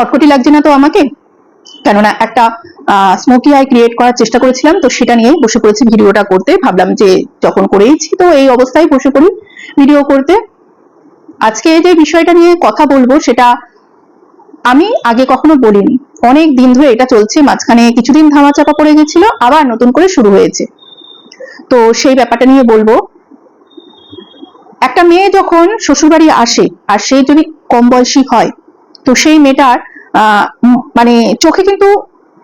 কটকটি লাগছে না তো আমাকে? কেননা একটা স্মোকি আই ক্রিয়েট করার চেষ্টা করেছিলাম, তো সেটা নিয়েই বসে পড়েছি ভিডিওটা করতে। ভাবলাম যে যখন করেইছি তো এই অবস্থায় বসে পড়ি ভিডিও করতে। আজকে যে বিষয়টা নিয়ে কথা বলব, সেটা আমি আগে কখনো বলিনি। অনেক দিন ধরে এটা চলছে, মাঝখানে কিছুদিন ধামাচাপা পড়ে গেছিল, আবার নতুন করে শুরু হয়েছে। তো সেই ব্যাপারটা নিয়ে বলব। একটা মেয়ে যখন শ্বশুরবাড়ি আসে, আর সে যদি কম বয়সী হয়, তো সেই মেয়েটার মানে চোখে কিন্তু,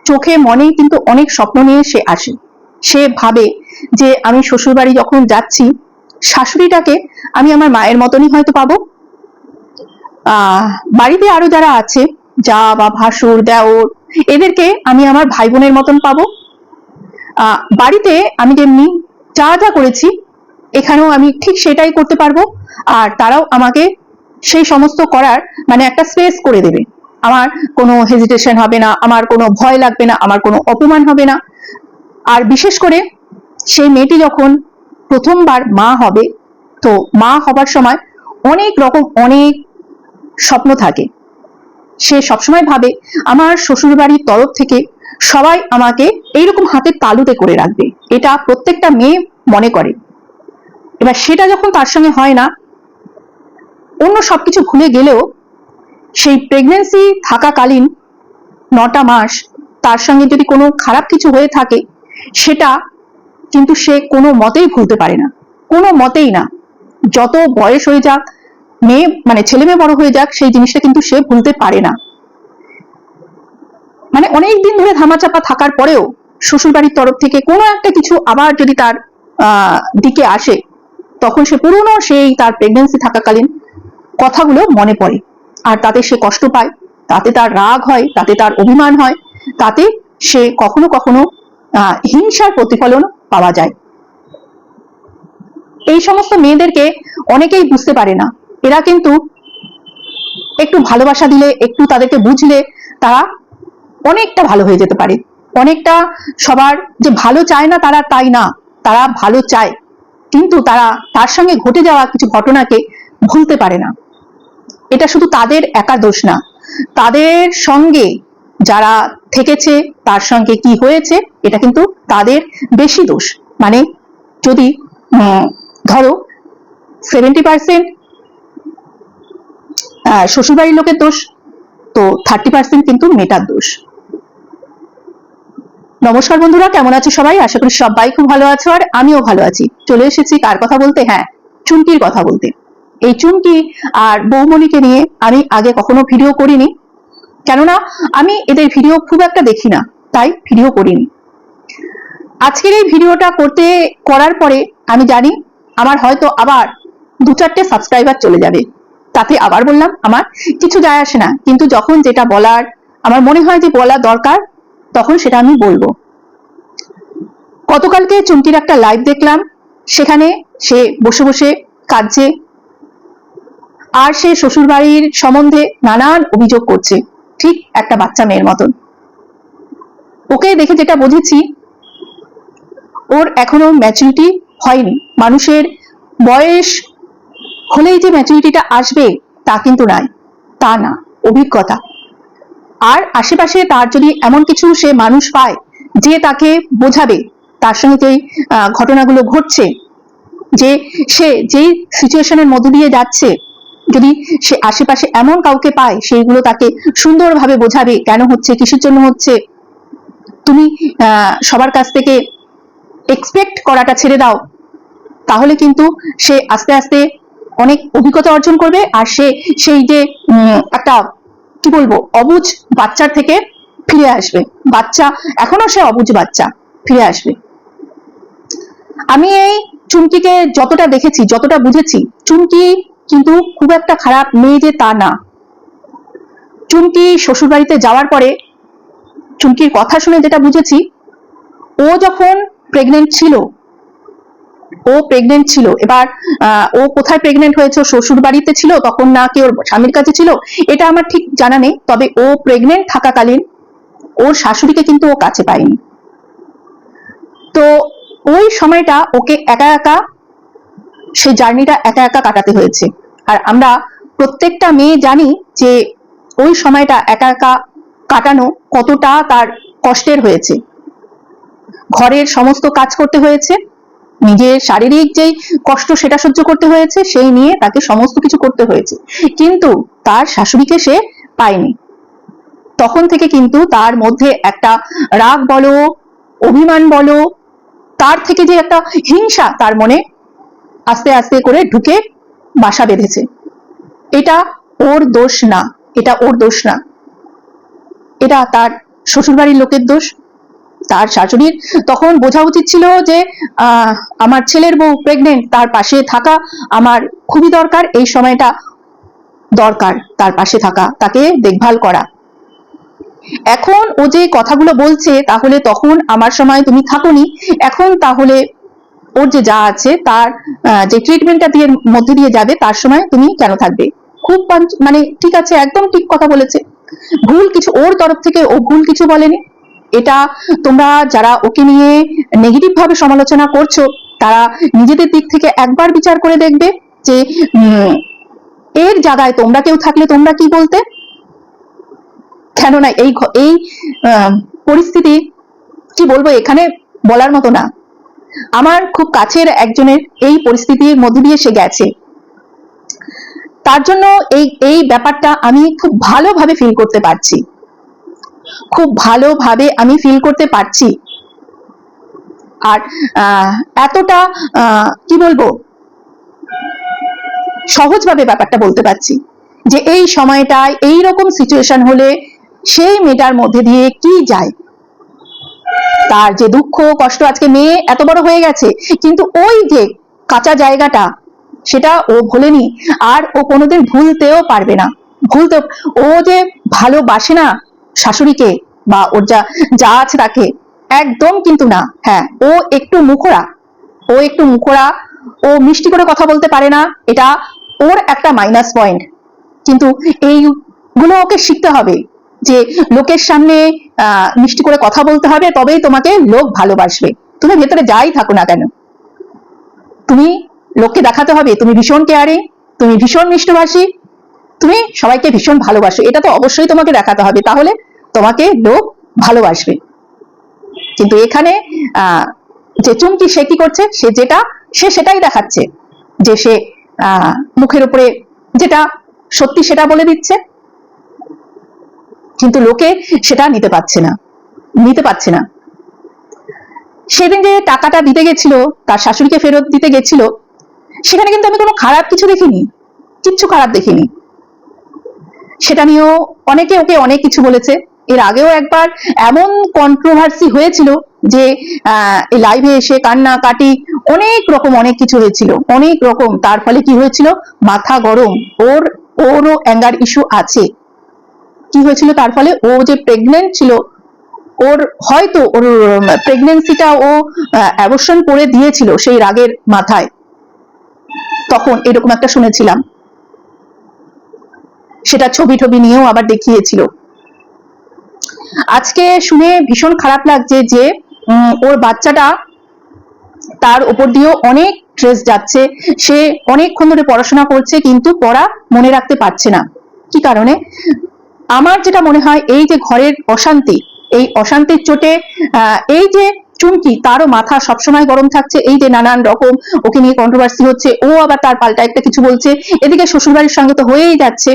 চোখে মনে কিন্তু অনেক স্বপ্ন নিয়ে সে আসে। সে ভাবে যে আমি শ্বশুরবাড়ি যখন যাচ্ছি, শাশুড়িটাকে আমি আমার মায়ের মতনই হয়তো পাবো। বাড়িতে আরও যারা আছে, যা বা ভাসুর, দেওর, এদেরকে আমি আমার ভাই বোনের মতন পাবো। বাড়িতে আমি যেমনি যা যা করেছি, এখানেও আমি ঠিক সেটাই করতে পারব। আর তারাও আমাকে সেই সমস্ত করার মানে একটা স্পেস করে দেবে। আমার কোনো হেজিটেশন হবে না, আমার কোনো ভয় লাগবে না, আমার কোনো অপমান হবে না। আর বিশেষ করে সেই মেয়েটি যখন প্রথমবার মা হবে, তো মা হবার সময় অনেক রকম অনেক স্বপ্ন থাকে। সে সবসময় ভাবে, আমার শ্বশুর বাড়ির তরফ থেকে সবাই আমাকে এইরকম হাতের তালুতে করে রাখবে। এটা প্রত্যেকটা মেয়ে মনে করে। এবার সেটা যখন তার সঙ্গে হয় না, অন্য সবকিছু ভুলে গেলেও সেই প্রেগনেন্সি থাকাকালীন নটা মাস তার সঙ্গে যদি কোনো খারাপ কিছু হয়ে থাকে, সেটা কিন্তু সে কোনো মতেই ভুলতে পারে না। কোনো মতেই না। যত বয়স হয়ে যাক, মেয়ে মানে ছেলে মেয়ে বড় হয়ে যাক, সেই জিনিসটা কিন্তু সে ভুলতে পারে না। মানে অনেক দিন ধরে ধামাচাপা থাকার পরেও শ্বশুর বাড়ির তরফ থেকে কোনো একটা কিছু আবার যদি তার দিকে আসে, তখন সে পুরনো সেই তার প্রেগনেন্সি থাকাকালীন কথাগুলো মনে পড়ে। আর তাতে সে কষ্ট পায়, তাতে তার রাগ হয়, তাতে তার অভিমান হয়, তাতে সে কখনো কখনো হিংসার প্রতিফলন পাওয়া যায়। এই সমস্ত মেয়েদেরকে অনেকেই বুঝতে পারে না। এরা কিন্তু একটু ভালোবাসা দিলে, একটু তাদেরকে বুঝলে তারা অনেকটা ভালো হয়ে যেতে পারে। অনেকটা সবার যে ভালো চায় না তারা তাই না, তারা ভালো চায়। কিন্তু তারা তার সঙ্গে ঘটে যাওয়া কিছু ঘটনাকে ভুলতে পারে না। এটা শুধু তাদের একা দোষ না। তাদের সঙ্গে যারা থেকেছে, তার সঙ্গে কি হয়েছে, এটা কিন্তু তাদের বেশি দোষ। মানে যদি ধরো সেভেন্টি পার্সেন্ট শ্বশুরবাড়ির লোকের দোষ, তো থার্টি পার্সেন্ট কিন্তু মেটার দোষ। নমস্কার বন্ধুরা, কেমন আছো সবাই? আশা করি সবাই খুব ভালো আছো, আর আমিও ভালো আছি। চলে এসেছি কার কথা বলতে? হ্যাঁ চুমকির কথা বলতে। এই চুমকি আর বৌমণিকে নিয়ে আমি আগে কখনো ভিডিও করিনি। কেননা আমি এদের ভিডিও খুব একটা দেখি না, তাই ভিডিও করিনি। আজকের এই ভিডিওটা করতে, করার পরে আমি জানি আমার হয়তো আবার দু চারটে সাবস্ক্রাইবার চলে যাবে। তাতে আবার বললাম, আমার কিছু যায় আসে না। কিন্তু যখন যেটা বলার, আমার মনে হয় যে বলা দরকার, তখন সেটা আমি বলব। গতকালকে চুমকির একটা লাইভ দেখলাম। সেখানে সে বসে বসে কাঁদছে আর সে শ্বশুর বাড়ির সম্বন্ধে নানান অভিযোগ করছে। ঠিক একটা বাচ্চা মেয়ের মতন। ওকে দেখে যেটা বুঝেছি, ওর এখনও ম্যাচুরিটি হয়নি। মানুষের বয়স হলেই যে ম্যাচুরিটিটা আসবে, তা কিন্তু নয়, তা না, অভিজ্ঞতা। আর আশেপাশে তার যদি এমন কিছু সে মানুষ পায়, যে তাকে বোঝাবে, তার সঙ্গে যে ঘটনাগুলো ঘটছে, যে সে যেই সিচুয়েশনের মধ্য দিয়ে যাচ্ছে যদি সে আশেপাশে এমন কাউকে পায়, সেইগুলো তাকে সুন্দরভাবে বোঝাবে কেন হচ্ছে, কিসের জন্য হচ্ছে, তুমি সবার কাছ থেকে এক্সপেক্ট করাটা ছেড়ে দাও। তাহলে কিন্তু সে আস্তে আস্তে অনেক অভিজ্ঞতা অর্জন করবে আর সে সেই যে একটা, কি বলব অবুঝ বাচ্চার থেকে ফিরে আসবে। বাচ্চা, এখনও সে অবুঝ বাচ্চা, ফিরে আসবে। আমি এই চুমকিকে যতটা দেখেছি, যতটা বুঝেছি, চুমকি কিন্তু খুব একটা খারাপ মেয়ে যে তা না। চুমকি শ্বশুরবাড়িতে যাওয়ার পরে চুমকির কথা শুনে যেটা বুঝেছি, ও যখন প্রেগনেন্ট ছিল, ও প্রেগনেন্ট ছিল, এবার ও কোথায় প্রেগনেন্ট হয়েছে শ্বশুর বাড়িতে ছিল, তখন না কি ওর স্বামীর কাছে ছিল, এটা আমার ঠিক জানা নেই, তবে ও প্রেগনেন্ট থাকাকালীন ওর শাশুড়িকে কিন্তু ও কাছে পায়নি। তো ওই সময়টা ওকে একা একা সেই জার্নিটা একা একা কাটাতে হয়েছে। আর আমরা প্রত্যেকটা মেয়ে জানি যে ওই সময়টা একা একা কাটানো কতটা তার কষ্টের হয়েছে। ঘরের সমস্ত কাজ করতে হয়েছে, নিজের শারীরিক যেই কষ্ট সেটা সহ্য করতে হয়েছে, সেই নিয়ে তাকে সমস্ত কিছু করতে হয়েছে। কিন্তু তার শাশুড়িকে সে পায়নি। তখন থেকে কিন্তু তার মধ্যে একটা রাগ বলো, অভিমান বলো, তার থেকে যে একটা হিংসা তার মনে আস্তে আস্তে করে ঢুকে বাসা বেঁধেছে। এটা ওর দোষ না, এটা ওর দোষ না। এটা তার শ্বশুরবাড়ির লোকের দোষ, তার শাশুড়ির। তখন বোঝা উচিত ছিল যে আমার ছেলের বউ প্রেগনেন্ট তার পাশে থাকা আমার খুবই দরকার, এই সময়টা দরকার, তার পাশে থাকা, তাকে দেখভাল করা। এখন ও যে কথাগুলো বলছে, তাহলে তখন আমার সময় তুমি থাকোনি, এখন তাহলে ওর যে যা আছে, তার যে ট্রিটমেন্টটা দিয়ে মধ্যে দিয়ে যাবে, তার সময় তুমি কেন থাকবে? খুব মানে ঠিক আছে, একদম ঠিক কথা বলেছে। ভুল কিছু ওর তরফ থেকে ও ভুল কিছু বলেনি। এটা তোমরা যারা ওকে নিয়ে নেগেটিভ ভাবে সমালোচনা করছ, তারা নিজেদের দিক থেকে একবার বিচার করে দেখবে যে এর জায়গায় তোমরা কেউ থাকলে তোমরা কি বলতে? কেননা এই এই পরিস্থিতি, কি বলব, এখানে বলার মতো না। আমার খুব কাছের একজনের এই পরিস্থিতির মধ্যে দিয়ে সে গেছে। তার জন্য এই এই ব্যাপারটা আমি খুব ভালোভাবে ফিল করতে পারছি। খুব ভালোভাবে আমি ফিল করতে পারছি। আর এতটা কি বলব? সহজভাবে ব্যাপারটা বলতে পারছি যে এই সময়টায় এই রকম সিচুয়েশন হলে সেই মেয়েটার মধ্যে দিয়ে কি যায়? তার যে দুঃখ কষ্ট আজকে মেয়ে এত বড় হয়ে গেছে, কিন্তু ওই যে কাঁচা জায়গাটা, সেটা ও ভোলেনি, আর ও কোনোদিন ভুলতেও পারবে না। ভুলতে ও যে ভালোবাসে না শাশুড়িকে বা ওর যা যা আছে তাকে, একদম কিন্তু না। হ্যাঁ ও একটু মুখরা ও একটু মুখরা ও মিষ্টি করে কথা বলতে পারে না। এটা ওর একটা মাইনাস পয়েন্ট কিন্তু এইগুলো ওকে শিখতে হবে। যে লোকের সামনে মিষ্টি করে কথা বলতে হবে, তবেই তোমাকে লোক ভালোবাসবে। তুমি ভেতরে যাই থাকো না কেন? তুমি লোককে দেখাতে হবে, তুমি ভীষণ কেয়ারিং তুমি ভীষণ মিষ্টভাষী, তুমি সবাইকে ভীষণ ভালোবাসো। এটা তো অবশ্যই তোমাকে দেখাতে হবে, তাহলে তোমাকে লোক ভালোবাসবে। কিন্তু এখানে যে চুমকি সে কি করছে? সে যেটা, সে সেটাই দেখাচ্ছে। যে সে মুখের উপরে যেটা সত্যি সেটা বলে দিচ্ছে। কিন্তু লোকে সেটা নিতে পারছে না, নিতে পারছে না। সেদিন যে টাকাটা দিতে গেছিল, তার শাশুড়িকে ফেরত দিতে গেছিল, সেখানে কিন্তু আমি কোনো খারাপ কিছু দেখিনি, কিচ্ছু খারাপ দেখিনি। সেটা নিয়েও অনেকে ওকে অনেক কিছু বলেছে। এর আগেও একবার এমন কন্ট্রোভার্সি হয়েছিল যে এই লাইভে এসে কান্না কাটি অনেক রকম অনেক কিছু হয়েছিল। অনেক রকম। তার ফলে কি হয়েছিল? মাথা গরম। ওর, ওরও অ্যাঙ্গার ইস্যু আছে। কি হয়েছিল তার ফলে? ও যে প্রেগনেন্ট ছিল, ওর হয়তো ওর প্রেগনেন্সিটা ও অ্যাবর্শন করে দিয়েছিল সেই রাগের মাথায়। তখন এরকম একটা শুনেছিলাম। সেটা ছবি টবি নিয়েও আবার দেখিয়েছিল। আজকে শুনে ভীষণ খারাপ লাগছে যে ওর বাচ্চাটা তার উপর দিয়েও অনেক স্ট্রেস যাচ্ছে। সে অনেকক্ষণ ধরে পড়াশোনা করছে, কিন্তু পড়া মনে রাখতে পারছে না। কি কারণে? আমার যেটা মনে হয়, এই যে ঘরের অশান্তি, এই অশান্তির চোটে এই যে চুমকি, তারও মাথা সবসময় গরম থাকছে। এই যে নানান রকম ওকে নিয়ে কন্ট্রোভার্সি হচ্ছে, ও আবার তার পাল্টা একটা কিছু বলছে, এদিকে শ্বশুরবাড়ির সঙ্গে তো হয়েই যাচ্ছে।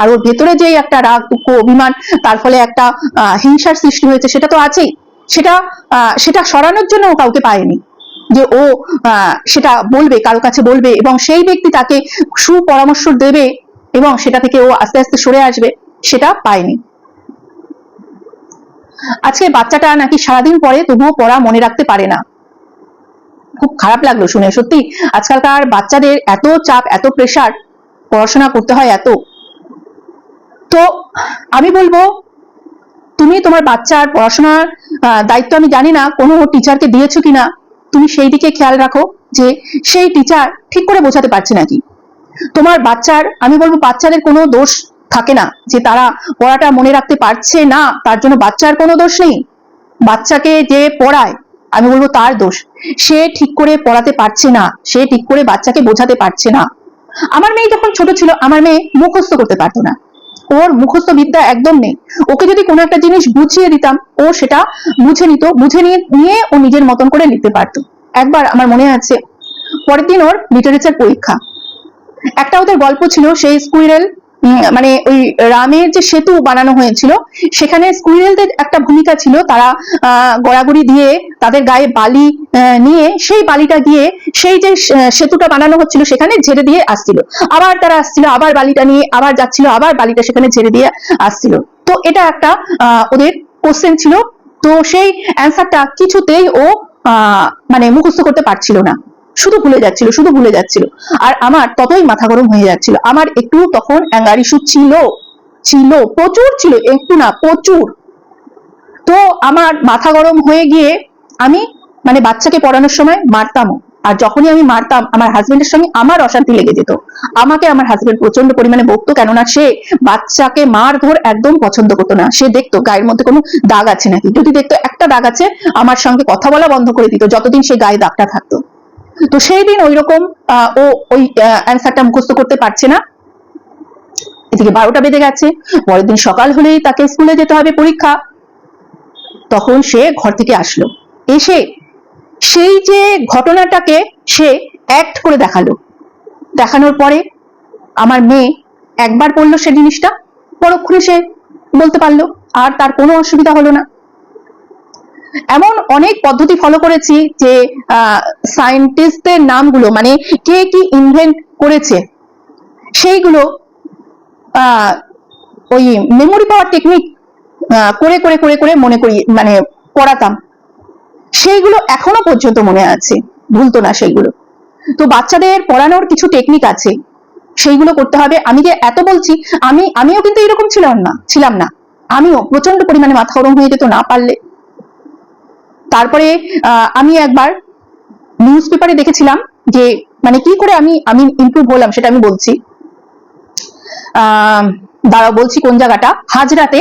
আর ওর ভেতরে যে একটা রাগ, দুঃখ, অভিমান, তার ফলে একটা হিংসার সৃষ্টি হয়েছে, সেটা তো আছেই। সেটা সেটা সরানোর জন্য ও কাউকে পায়নি। যে ও সেটা বলবে, কারও কাছে বলবে, এবং সেই ব্যক্তি তাকে সুপরামর্শ দেবে, এবং সেটা থেকে ও আস্তে আস্তে সরে আসবে। সেটা পায়নি। আজকে বাচ্চাটা নাকি সারাদিন পরে তবুও পড়া মনে রাখতে পারে না। খুব খারাপ লাগল শুনে। সত্যি, আজকালকার বাচ্চাদের এত চাপ, এত প্রেশার পড়াশোনা করতে হয় এত। তো আমি বলব, তুমি তোমার বাচ্চার পড়াশোনার দায়িত্ব আমি জানি না, কোনো টিচারকে দিয়েছ কিনা, তুমি সেই দিকে খেয়াল রাখো যে সেই টিচার ঠিক করে বোঝাতে পারছে নাকি। তোমার বাচ্চার, আমি বলব বাচ্চাদের কোনো দোষ থাকে না, যে তারা পড়াটা মনে রাখতে পারছে না, তার জন্য বাচ্চার কোনো দোষ নেই। বাচ্চাকে যে পড়ায়, আমি বলব তার দোষ। সে ঠিক করে পড়াতে পারছে না, সে ঠিক করে বাচ্চাকে বোঝাতে পারছে না। আমার মেয়ে যখন ছোট ছিল, আমার মেয়ে মুখস্থ করতে পারতো না। ওর মুখস্থ বিদ্যা একদম নেই। ওকে যদি কোনো একটা জিনিস বুঝিয়ে দিতাম, ও সেটা বুঝে নিত, বুঝে নিয়ে নিয়ে ও নিজের মতন করে লিখতে পারতো। একবার আমার মনে আছে, পরের দিন ওর লিটারেচার পরীক্ষা। একটা ওদের গল্প ছিল, সেই স্কুইরেল মানে ওই রামের যে সেতু বানানো হয়েছিল, সেখানে স্কুইরেলদের একটা ভূমিকা ছিল, তারা গড়াগড়ি দিয়ে তাদের গায়ে বালি নিয়ে সেই বালিটা গিয়ে সেই যে সেতুটা বানানো হচ্ছিল, সেখানে ঝেড়ে দিয়ে আসছিল। আবার তারা আসছিল, আবার বালিটা নিয়ে, আবার যাচ্ছিল, আবার বালিটা সেখানে ঝেড়ে দিয়ে আসছিল। তো এটা একটা ওদের কোশ্চেন ছিল। তো সেই অ্যান্সারটা কিছুতেই ও মানে মুখস্থ করতে পারছিল না। শুধু ভুলে যাচ্ছিল, শুধু ভুলে যাচ্ছিল। আর আমার ততই মাথা গরম হয়ে যাচ্ছিল। আমার একটু তখন অ্যাঙ্গার ইস্যু ছিল ছিল, প্রচুর ছিল, একটু না, প্রচুর। তো আমার মাথা গরম হয়ে গিয়ে আমি মানে বাচ্চাকে পড়ানোর সময় মারতামও। আর যখনই আমি মারতাম, আমার হাজবেন্ডের সঙ্গে আমার অশান্তি লেগে যেত। আমাকে আমার হাজবেন্ড প্রচণ্ড পরিমাণে বকতো, কেননা সে বাচ্চাকে মার ধর একদম পছন্দ করতো না। সে দেখতো, গায়ের মধ্যে কোনো দাগ আছে নাকি? যদি দেখতো, একটা দাগ আছে, আমার সঙ্গে কথা বলা বন্ধ করে দিত, যতদিন সে গায়ে দাগটা থাকতো। তো সেই দিন ওই রকম ও ওই অ্যান্সারটা মুখস্থ করতে পারছে না। এদিকে বারোটা বেজে গেছে, পরের দিন সকাল হলেই তাকে স্কুলে যেতে হবে পরীক্ষা। তখন সে ঘর থেকে আসলো। এসে সেই যে ঘটনাটাকে সে অ্যাক্ট করে দেখাল। দেখানোর পরে আমার মেয়ে একবার পড়ল সে জিনিসটা, পরক্ষণে সে বলতে পারল, আর তার কোনো অসুবিধা হলো না। এমন অনেক পদ্ধতি ফলো করেছি যে সায়েন্টিস্টদের নামগুলো মানে কে কি ইনভেন্ট করেছে, সেইগুলো ওই মেমোরি পাওয়ার টেকনিক করে করে করে করে মনে করি মানে পড়াতাম। সেইগুলো এখনও পর্যন্ত মনে আছে, ভুলতো না সেইগুলো। তো বাচ্চাদের পড়ানোর কিছু টেকনিক আছে, সেইগুলো করতে হবে। আমি যে এত বলছি, আমি, আমিও কিন্তু এরকম ছিলাম না ছিলাম না। আমিও প্রচণ্ড পরিমাণে মাথা গরম হয়ে যেত না পারলে। তারপরে আমি একবার নিউজ পেপারে দেখেছিলাম যে মানে কি করে আমি আমি ইমপ্রুভ হলাম সেটা আমি বলছি। দাঁড়াও বলছি কোন জায়গাটা? হাজরাতে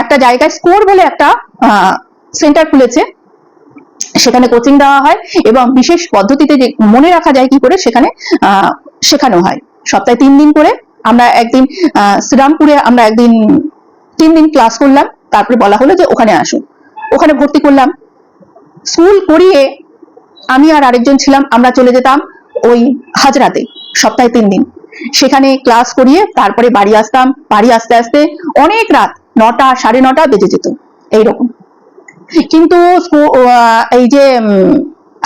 একটা জায়গায় স্কোর বলে একটা সেন্টার খুলেছে। সেখানে কোচিং দেওয়া হয় এবং বিশেষ পদ্ধতিতে যে মনে রাখা যায় কি করে সেখানে শেখানো হয়। সপ্তাহে তিন দিন করে আমরা একদিন শ্রীরামপুরে আমরা একদিন, তিন দিন ক্লাস করলাম। তারপরে বলা হলো যে ওখানে আসুন। ওখানে ভর্তি করলাম। স্কুল করিয়ে আমি আর আরেকজন ছিলাম, আমরা চলে যেতাম ওই হাজরাতে, সপ্তাহে তিন দিন। সেখানে ক্লাস করিয়ে তারপরে বাড়ি আসতাম, বাড়ি আসতে আসতে অনেক রাত, নটা, সাড়ে নটা বেজে যেত, এইরকম। কিন্তু এই যে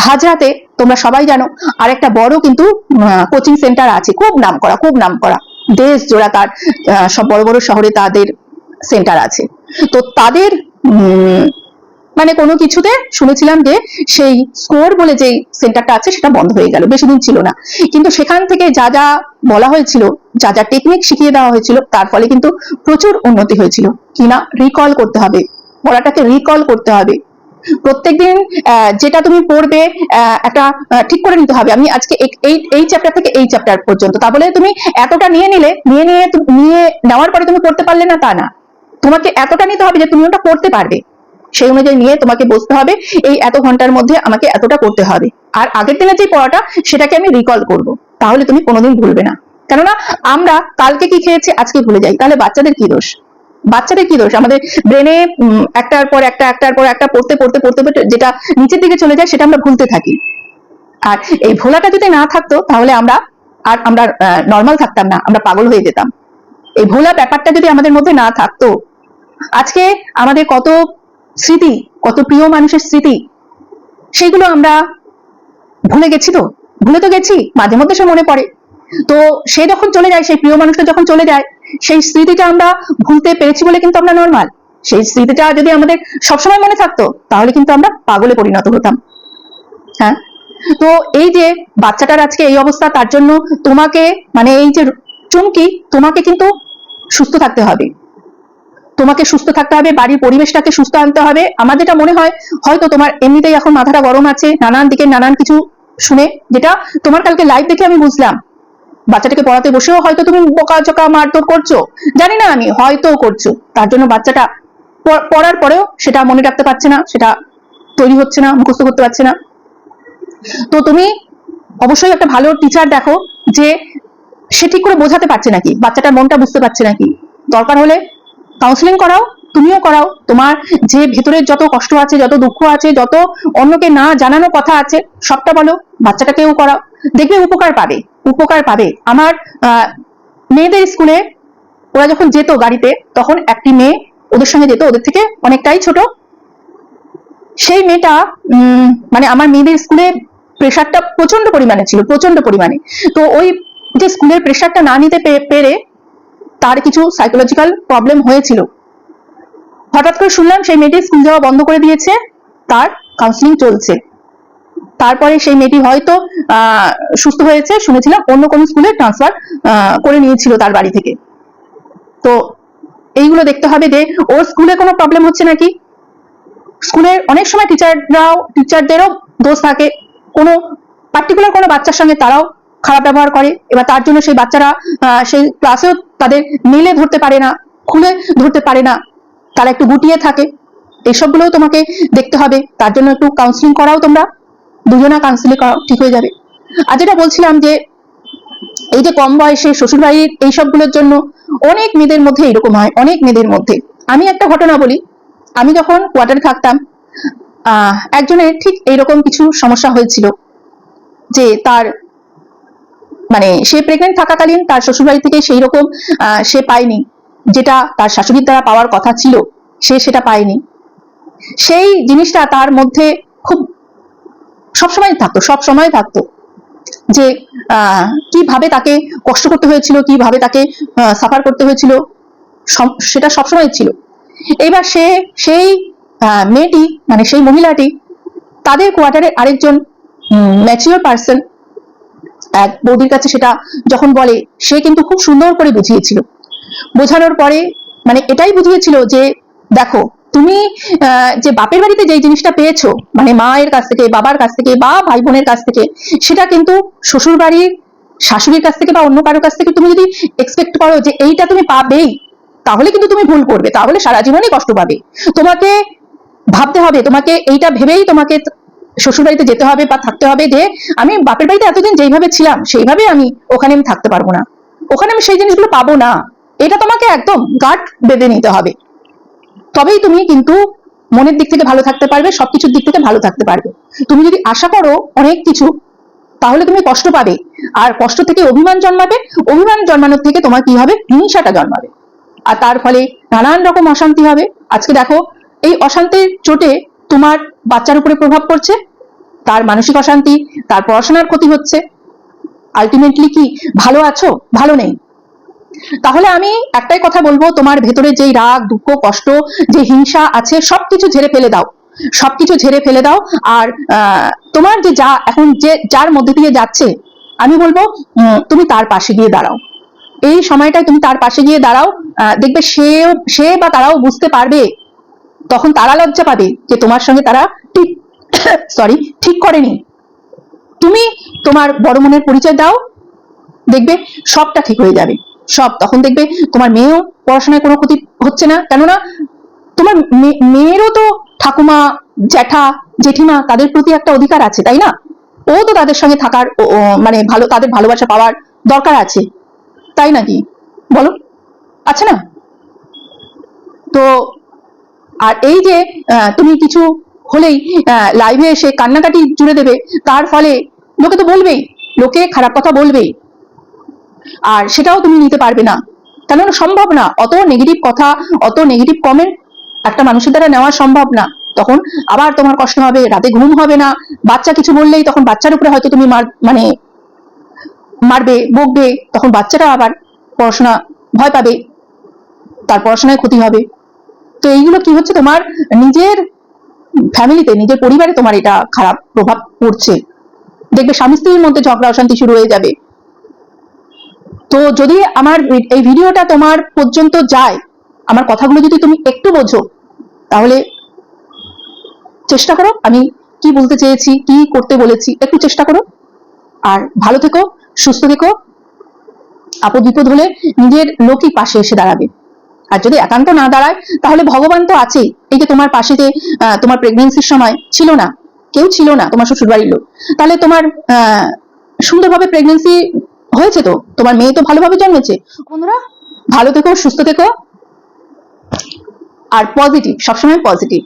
হাজরাতে, তোমরা সবাই জানো আর একটা বড় কিন্তু কোচিং সেন্টার আছে, খুব নাম করা খুব নাম করা দেশ জোড়া তার সব বড় বড় শহরে তাদের সেন্টার আছে। তো তাদের মানে কোনো কিছুতে শুনেছিলাম যে সেই স্কোর বলে যে সেন্টারটা আছে সেটা বন্ধ হয়ে গেল বেশি দিন ছিল না। কিন্তু সেখান থেকে যা যা বলা হয়েছিল, যা যা টেকনিক শিখিয়ে দেওয়া হয়েছিল, তার ফলে কিন্তু প্রচুর উন্নতি হয়েছিল। কিনা রিকল করতে হবে পড়াটাকে রিকল করতে হবে। প্রত্যেকদিন যেটা তুমি পড়বে একটা ঠিক করে নিতে হবে। আমি আজকে এই- এই এই চ্যাপ্টার থেকে এই চ্যাপ্টার পর্যন্ত। তা বলে তুমি এতটা নিয়ে নিলে, নিয়ে নিয়ে নিয়ে নেওয়ার পরে তুমি পড়তে পারলে না তা না। তোমাকে এতটা নিতে হবে যে তুমি ওটা পড়তে পারবে। সেই অনুযায়ী নিয়ে তোমাকে বসতে হবে। এই এত ঘণ্টার মধ্যে আমাকে এতটা করতে হবে। আর আগের দিনের যে পড়াটা, সেটাকে আমি রিকল করব। তাহলে তুমি কোনোদিন ভুলবে না। কেননা, আমরা কালকে কি খেয়েছি, আজকে ভুলে যাই। তাহলে বাচ্চাদের কি দোষ? বাচ্চাদের কি দোষ? আমাদের ব্রেনে একটার পর একটা, একটার পর একটা পড়তে পড়তে পড়তে পড়তে যেটা নিচের দিকে চলে যায়, সেটা আমরা ভুলতে থাকি। আর এই ভোলাটা যদি না থাকতো, তাহলে আমরা আর আমরা নর্মাল থাকতাম না। আমরা পাগল হয়ে যেতাম। এই ভোলা ব্যাপারটা যদি আমাদের মধ্যে না থাকতো, আজকে আমাদের কত স্মৃতি, কত প্রিয় মানুষের স্মৃতি। সেইগুলো আমরা ভুলে গেছি তো? ভুলে তো গেছি, মাঝে মধ্যে সে মনে পড়ে। তো সে যখন চলে যায়, সেই প্রিয় মানুষটা যখন চলে যায়, সেই স্মৃতিটা আমরা ভুলতে পেরেছি বলে কিন্তু আমরা নর্মাল সেই স্মৃতিটা যদি আমাদের সবসময় মনে থাকতো, তাহলে কিন্তু আমরা পাগলে পরিণত হতাম। হ্যাঁ? তো এই যে বাচ্চাটার আজকে এই অবস্থা, তার জন্য তোমাকে মানে এই যে চুমকি, তোমাকে কিন্তু সুস্থ থাকতে হবে। তোমাকে সুস্থ থাকতে হবে, বাড়ির পরিবেশটাকে সুস্থ আনতে হবে। আমার যেটা মনে হয়, হয়তো তোমার এমনিতেই এখন মাথাটা গরম আছে, নানান দিকে নানান কিছু শুনে, যেটা তোমার কালকে লাইভ দেখে আমি বুঝলাম। বাচ্চাটাকে পড়াতে বসেও হয়তো তুমি বোকা চোকা মারধর করছ। জানি না আমি হয়তো করছ। তার জন্য বাচ্চাটা পড়ার পরেও সেটা মনে রাখতে পারছে না, সেটা তৈরি হচ্ছে না, মুখস্থ করতে পারছে না। তো তুমি অবশ্যই একটা ভালো টিচার দেখো, যে সে ঠিক করে বোঝাতে পারছে নাকি, বাচ্চাটার মনটা বুঝতে পারছে নাকি। দরকার হলে কাউন্সিলিং করাও, তুমিও করাও। তোমার যে ভেতরের যত কষ্ট আছে, যত দুঃখ আছে, যত অন্যকে না জানানো কথা আছে, সবটা বলো, বাচ্চাটাকেও করাও। দেখবে উপকার পাবে উপকার পাবে। আমার মেয়েদের স্কুলে ওরা যখন যেত গাড়িতে, তখন একটি মেয়ে ওদের সঙ্গে যেত, ওদের থেকে অনেকটাই ছোট। সেই মেয়েটা মানে আমার মেয়েদের স্কুলে প্রেশারটা প্রচণ্ড পরিমাণে ছিল প্রচণ্ড পরিমাণে। তো ওই যে স্কুলের প্রেশারটা না নিতে পেরে তার কিছু সাইকোলজিক্যাল প্রবলেম হয়েছিল। হঠাৎ করে শুনলাম সেই মেয়েটি স্কুল যাওয়া বন্ধ করে দিয়েছে, তার কাউন্সিলিং চলছে। তারপরে সেই মেয়েটি হয়তো সুস্থ হয়েছে, শুনেছিলাম অন্য কোনো স্কুলে ট্রান্সফার করে নিয়েছিল তার বাড়ি থেকে। তো এইগুলো দেখতে হবে যে, ওর স্কুলে কোনো প্রবলেম হচ্ছে নাকি? স্কুলের অনেক সময় টিচাররাও টিচারদেরও দোষ থাকে। কোনো পার্টিকুলার কোনো বাচ্চার সঙ্গে তারাও খারাপ ব্যবহার করে এবার তার জন্য সেই বাচ্চারা সেই ক্লাসেও তাদের মেলে ধরতে পারে না খুলে ধরতে পারে না। তারা একটু গুটিয়ে থাকে। এইসবগুলোও তোমাকে দেখতে হবে। তার জন্য একটু কাউন্সিলিং করাও তোমরা। দুজনা কাউন্সিলিং করাও ঠিক হয়ে যাবে। আর যেটা বলছিলাম যে এই যে কম বয়সে শ্বশুরবাড়ির এই সবগুলোর জন্য অনেক মেয়েদের মধ্যে এরকম হয় অনেক মেয়েদের মধ্যে। আমি একটা ঘটনা বলি। আমি যখন কোয়ার্টারে থাকতাম আহ, একজনের ঠিক এইরকম কিছু সমস্যা হয়েছিল যে তার মানে সে প্রেগনেন্ট থাকাকালীন তার শ্বশুরবাড়ি থেকে সেই রকম সে পায়নি, যেটা তার শাশুড়ির দ্বারা পাওয়ার কথা ছিল, সে সেটা পায়নি। সেই জিনিসটা তার মধ্যে খুব সবসময় থাকতো সব সময় থাকতো যে কীভাবে তাকে কষ্ট করতে হয়েছিল, কীভাবে তাকে সাফার করতে হয়েছিল সেটা সবসময় ছিল। এবার সে, সেই মেয়েটি মানে সেই মহিলাটি, তাদের কোয়ার্টারে আরেকজন ম্যাচিওর পার্সন এক বৌদির কাছে সেটা যখন বলে, সে কিন্তু খুব সুন্দর করে বুঝিয়েছিল। বোঝানোর পরে মানে এটাই বুঝিয়েছিল যে, দেখো, তুমি যে বাপের বাড়িতে যেই জিনিসটা পেয়েছ মানে মায়ের কাছ থেকে, বাবার কাছ থেকে, বা ভাই বোনের কাছ থেকে, সেটা কিন্তু শ্বশুর বাড়ির শাশুড়ির কাছ থেকে বা অন্য কারোর কাছ থেকে তুমি যদি এক্সপেক্ট করো যে এইটা তুমি পাবেই, তাহলে কিন্তু তুমি ভুল করবে, তাহলে সারা জীবনই কষ্ট পাবে। তোমাকে ভাবতে হবে, তোমাকে এইটা ভেবেই তোমাকে শ্বশুর বাড়িতে যেতে হবে বা থাকতে হবে যে আমি বাপের বাড়িতে এতদিন যেইভাবে ছিলাম, সেইভাবে আমি ওখানে আমি থাকতে পারব না। ওখানে আমি সেই জিনিসগুলো পাবো না। এটা তোমাকে একদম গাট বেঁধে নিতে হবে। তবেই তুমি কিন্তু মনের দিক থেকে ভালো থাকতে পারবে, সবকিছুর দিক থেকে ভালো থাকতে পারবে। তুমি যদি আশা করো অনেক কিছু, তাহলে তুমি কষ্ট পাবে। আর কষ্ট থেকে অভিমান জন্মাবে। অভিমান জন্মানোর থেকে তোমার কি হবে? হিংসাটা জন্মাবে। আর তার ফলে নানান রকম অশান্তি হবে। আজকে দেখো, এই অশান্তির চোটে তোমার বাচ্চার উপরে প্রভাব পড়ছে, তার মানসিক অশান্তি, তার পড়াশোনার ক্ষতি হচ্ছে। আলটিমেটলি কি, ভালো আছো? ভালো নেই। তাহলে আমি একটাই কথা বলব, তোমার ভেতরে যেই রাগ, দুঃখ, কষ্ট, যে হিংসা আছে, সবকিছু ঝেড়ে ফেলে দাও। সবকিছু ঝেড়ে ফেলে দাও। আর তোমার যে যা, এখন যে, যার মধ্যে দিয়ে যাচ্ছে, আমি বলব তুমি তার পাশে গিয়ে দাঁড়াও। এই সময়টায় তুমি তার পাশে গিয়ে দাঁড়াও। দেখবে সে সে বা তারাও বুঝতে পারবে তখন তারা লজ্জা পাবে যে তোমার সঙ্গে তারা ঠিক সরি ঠিক করেনি। তুমি তোমার বড় মনের পরিচয় দাও, দেখবে সবটা ঠিক হয়ে যাবে। সব, তখন দেখবে তোমার মেয়েও পড়াশোনায় কোনো ক্ষতি হচ্ছে না। কেননা তোমার মেয়েরও তো ঠাকুমা, জ্যাঠা, জেঠিমা তাদের প্রতি একটা অধিকার আছে, তাই না? ও তো তাদের সঙ্গে থাকার মানে ভালো, তাদের ভালোবাসা পাওয়ার দরকার আছে। তাই নাকি? বলো, আছে না? তো আর এই যে তুমি কিছু হলেই লাইভে এসে কান্নাকাটি জুড়ে দেবে, তার ফলে লোকে তো বলবেই, লোকে খারাপ কথা বলবেই। আর সেটাও তুমি নিতে পারবে না। কেননা সম্ভব না। অত নেগেটিভ কথা, অত নেগেটিভ কমেন্ট একটা মানুষের দ্বারা নেওয়া সম্ভব না। তখন আবার তোমার কষ্ট হবে, রাতে ঘুম হবে না। বাচ্চা কিছু বললেই তখন বাচ্চার উপরে হয়তো তুমি মার মানে মারবে, বকবে, তখন বাচ্চাটা আবার পড়াশোনা ভয় পাবে, তার পড়াশোনায় ক্ষতি হবে। তো এইগুলো কি হচ্ছে? তোমার নিজের ফ্যামিলিতে নিজের পরিবারে তোমার এটা খারাপ প্রভাব পড়ছে। দেখবে স্বামী স্ত্রীর মধ্যে ঝগড়া, অশান্তি শুরু হয়ে যাবে। তো যদি আমার এই ভিডিওটা তোমার পর্যন্ত যায়, আমার কথাগুলো যদি তুমি একটু বোঝো, তাহলে চেষ্টা করো, আমি কি বলতে চেয়েছি, কি করতে বলেছি, একটু চেষ্টা করো। আর ভালো থেকো, সুস্থ থেকো। আপদ বিপদ হলে নিজের লোকই পাশে এসে দাঁড়াবে। আর যদি একান্ত না দাঁড়ায়, তাহলে ভগবান তো আছেই। এই যে তোমার পাশেতে তোমার প্রেগনেন্সির সময় ছিল না, কেউ ছিল না, তোমার শ্বশুর বাড়ির লোক। তাহলে তোমার সুন্দরভাবে প্রেগনেন্সি হয়েছে তো? তোমার মেয়ে তো ভালোভাবে জন্মেছে? বন্ধুরা, ভালো থেকো, সুস্থ থেকো। আর পজিটিভ সবসময় পজিটিভ